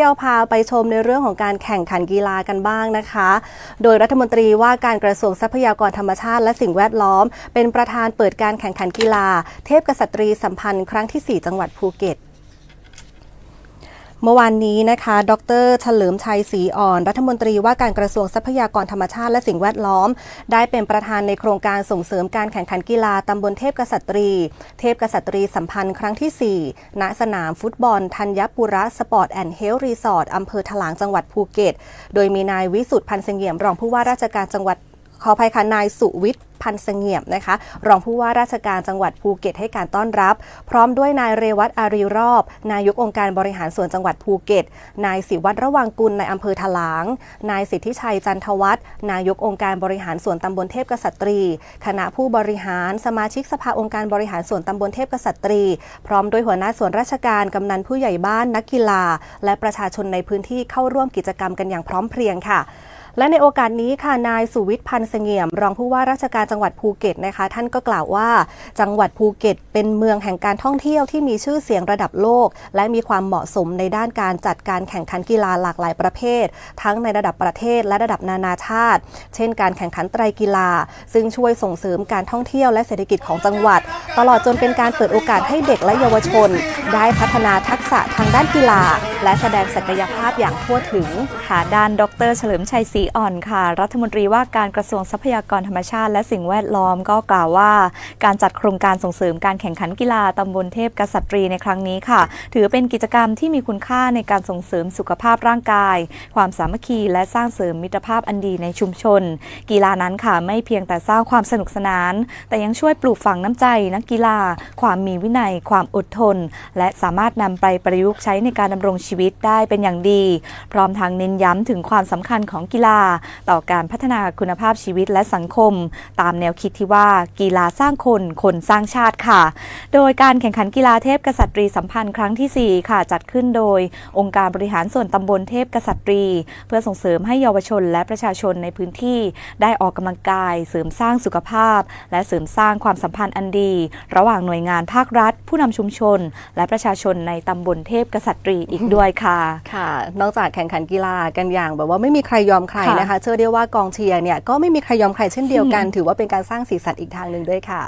เที่ยวพาไปชมในเรื่องของการแข่งขันกีฬากันบ้างนะคะ โดยรัฐมนตรีว่าการกระทรวงทรัพยากรธรรมชาติและสิ่งแวดล้อม เป็นประธานเปิดการแข่งขันกีฬา เทพกษัตรีสัมพันธ์ครั้งที่ 4 จังหวัดภูเก็ต เมื่อวานนี้นะคะ ดรเฉลิมชัยศรีอ่อน รัฐมนตรีว่าการกระทรวงทรัพยากรธรรมชาติและสิ่งแวดล้อม ได้เป็นประธานในโครงการส่งเสริมการแข่งขันกีฬาตำบลเทพกษัตรี เทพกษัตรีสัมพันธ์ครั้งที่ 4 ณ สนามฟุตบอล ธัญปุระสปอร์ตแอนด์เฮลท์รีสอร์ทอำเภอถลางจังหวัดภูเก็ต โดยมีนายวิสุทธ์พันธ์เสงี่ยมรองผู้ว่าราชการจังหวัด ขออภัยค่ะนายสุวิทย์พันเสงี่ยมนะคะ รองผู้ว่าราชการจังหวัดภูเก็ตให้การต้อนรับ พร้อมด้วยนายเรวัตอารีรอบ นายกองค์การบริหารส่วนจังหวัดภูเก็ต นายศิวัตรระวังกุลในอำเภอถลาง นายสิทธิชัยจันทวัฒน์นายกองค์การบริหารส่วนตำบลเทพกษัตรี คณะผู้บริหารสมาชิกสภาองค์การบริหารส่วนตำบลเทพกษัตรี พร้อมด้วยหัวหน้าส่วนราชการกำนันผู้ใหญ่บ้านนักกีฬา และประชาชนในพื้นที่เข้าร่วมกิจกรรมกันอย่างพร้อมเพรียงค่ะ และในโอกาสนี้ค่ะนายสุวิทย์พันธ์เสงี่ยม รองผู้ว่าราชการจังหวัดภูเก็ตนะคะ ท่านก็กล่าวว่า จังหวัดภูเก็ต เป็นเมืองแห่งการท่องเที่ยวที่มีชื่อเสียงระดับโลก และมีความเหมาะสมในด้านการจัดการแข่งขันกีฬาหลากหลายประเภท ทั้งในระดับประเทศและระดับนานาชาติ เช่น การแข่งขันไตรกีฬา ซึ่งช่วยส่งเสริมการท่องเที่ยวและเศรษฐกิจของจังหวัด ตลอดจนเป็นการเปิดโอกาสให้เด็กและเยาวชน ได้พัฒนาทักษะทางด้านกีฬา และแสดงศักยภาพอย่างทั่วถึงค่ะด้านดร เฉลิมชัยศรีอ่อนค่ะ รัฐมนตรีว่าการกระทรวงทรัพยากรธรรมชาติ และสิ่งแวดล้อมก็กล่าวว่า การจัดโครงการส่งเสริมการแข่งขันกีฬาตำบลเทพกษัตรีในครั้งนี้ค่ะ ถือเป็นกิจกรรมที่มีคุณค่าในการส่งเสริมสุขภาพร่างกาย ความสามัคคีและสร้างเสริมมิตรภาพอันดีในชุมชน กีฬานั้นค่ะไม่เพียงแต่สร้างความสนุกสนาน แต่ยังช่วยปลูกฝังน้ำใจนักกีฬา ความมีวินัย ความอดทน และสามารถนำไปประยุกต์ใช้ในการดำรงชีวิตได้เป็นอย่างดี พร้อมทางเน้นย้ำถึงความสำคัญของกีฬาต่อการพัฒนาคุณภาพชีวิตและสังคม ตามแนวคิดที่ว่ากีฬาสร้างคน คนสร้างชาติค่ะ โดยการแข่งขันกีฬาเทพกษัตรีสัมพันธ์ครั้งที่ 4 ค่ะ จัดขึ้นโดย องค์การบริหารส่วนตำบลเทพกษัตรี เพื่อส่งเสริมให้เยาวชนและประชาชนในพื้นที่ได้ออกกำลังกาย เสริมสร้างสุขภาพ และเสริมสร้างความสัมพันธ์อันดี ระหว่างหน่วยงานภาครัฐ ผู้นำชุมชน และประชาชนในตำบลเทพกษัตรีอีกด้วยค่ะ ค่ะ นอกจากแข่งขันกีฬากันอย่างแบบว่าไม่มีใครยอมใครค่ะนะคะ เชื่อได้ว่ากองเชียร์เนี่ยก็ไม่มีใครยอมใครเช่นเดียวกัน ถือว่าเป็นการสร้างสีสันอีกทางหนึ่งด้วยค่ะ